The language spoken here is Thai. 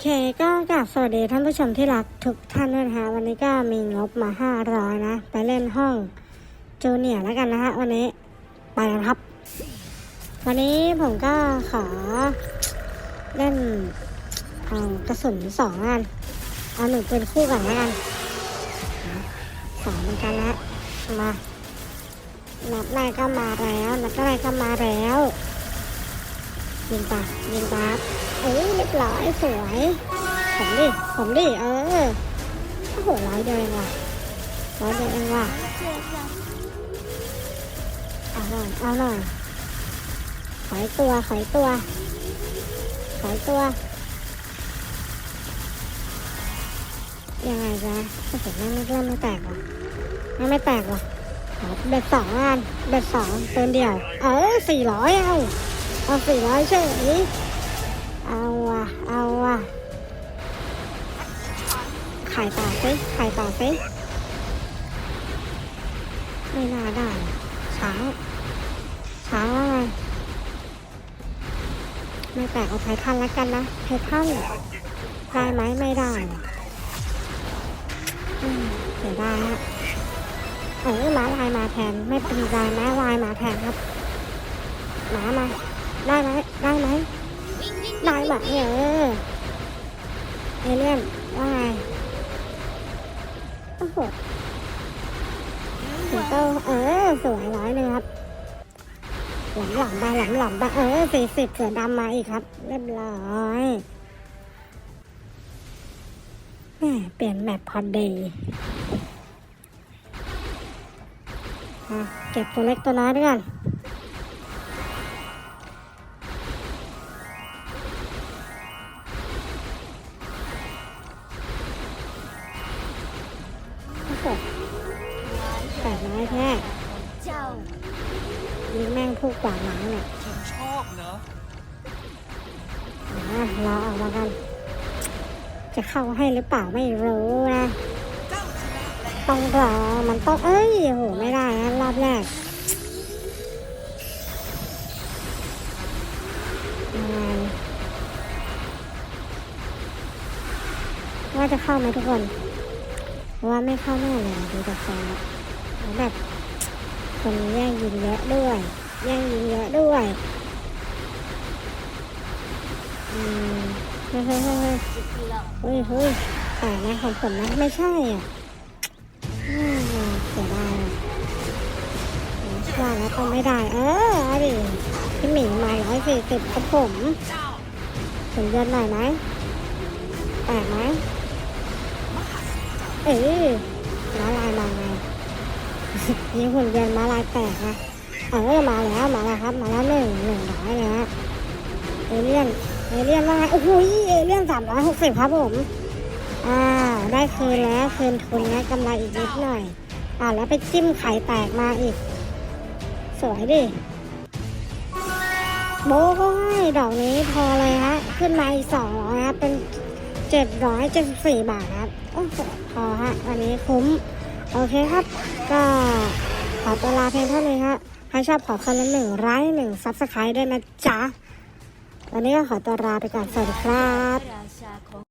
เคก็กราบสวัสดีท่านผู้ชมที่รักทุกท่านด้วยนะคะวันนี้ก็มีงบมาห้าร้อยนะ ไปเล่นห้องจูเนียร์แล้วกันนะฮะวันนี้ไปกันครับ วันนี้ผมก็ขอเล่นเอากระสุนสองแล้วกันเอาหนึ่งเป็นคู่ก่อนแล้วกันสองเหมือนกันล้วมานัดแรกก็มาแล้วนัดแรกก็มาแล้วยิงปะยิงปะ เอ้ยเรียบร้อยสวยผมดิผมดิเออโอ้โหร้อยเดียวเองว่ะร้อยเดียวเองว่ะเอาหน่อยเอาหน่อยขอยตัวขอยตัวขอยตัวยังไงจ๊ะถ้าผมไม่เริ่มไม่แตกว่ะไม่ไม่แตกว่ะเบ็ดสองงานเบ็ดสองเติมเดียว เออสี่ร้อยเอาเอาสี่ร้อยเฉย เอาว่ะเอาว่ะไข่ต่อซิไข่ต่อซิไม่น่าได้ช้างช้างว่าไงไม่แตกเอาไททันแล้วกันนะไททันได้ไหมไม่ได้เสียดายฮะเออม้าลายมาแทนไม่เป็นไรม้าลายมาแทนครับหมามาได้ไหมได้ไหม ได้ไหมเออเอเลี่ยนว่าไงโอ้โหสิงโตเออสวยร้อยเลยครับหลังหลังไปหลังหลังไปเออสี่สิบเสือดำมาอีกครับ เรียบร้อยแม่เปลี่ยนแมปพอดีเก็บตัวเล็กตัวน้อยด้วยกัน แปดร้อยแท้เจ้ายิงแม่งถูกกว่าหลังเนี่ยฉันชอบเนอะอะรอออกมากัน จะเข้าให้หรือเปล่าไม่รู้นะเจ้าชนะแล้วต้องรอ มันต้อง เอ้ยโหไม่ได้นะรอบแรกยังไงว่าจะเข้าไหมทุกคน ว่าไม่เข้าแน่เลยดูจากฟองแล้ว แบบคนแย่งยิงเยอะด้วยแย่งยิงเยอะด้วยอืมเฮ้ยเฮ้ยเฮ้ยเฮ้ยเราเฮ้ยเฮ้ยแต่นะของผมนะไม่ใช่อะอืมเสียดายอะว่าแล้วต้องไม่ได้ เอออดิพี่หมิงมาร้อยสี่สิบกับผมถึงเยินหน่อยไหมแตกไหมเออ นี่หุ่นยนต์มาลายแตกนะเออมาแล้วมาแล้วครับ มาแล้วหนึ่งหนึ่งร้อยนะฮะเอเลี่ยนเอเลี่ยนว่าไงโอ้โหเอเลี่ยนสามร้อยหกสิบครับผมอ่าได้คืนแล้วคืนทุนนะกำไรอีกนิดหน่อยอ่าแล้วไปจิ้มไข่แตกมาอีก สวยดิโบก็ให้ดอกนี้พอเลยฮะ ขึ้นมาอีกสองร้อยฮะเป็นเจ็ดร้อยเจ็ดสิบสี่บาทครับโอ้โหพอฮะวันนี้คุ้ม โอเคครับ ก็ขอตัวลาเพียงเท่านี้ฮะใครชอบขอคนละหนึ่งไลค์หนึ่งซับสไครต์ด้วยนะจ๊ะ วันนี้ก็ขอตัวลาไปก่อน สวัสดีครับ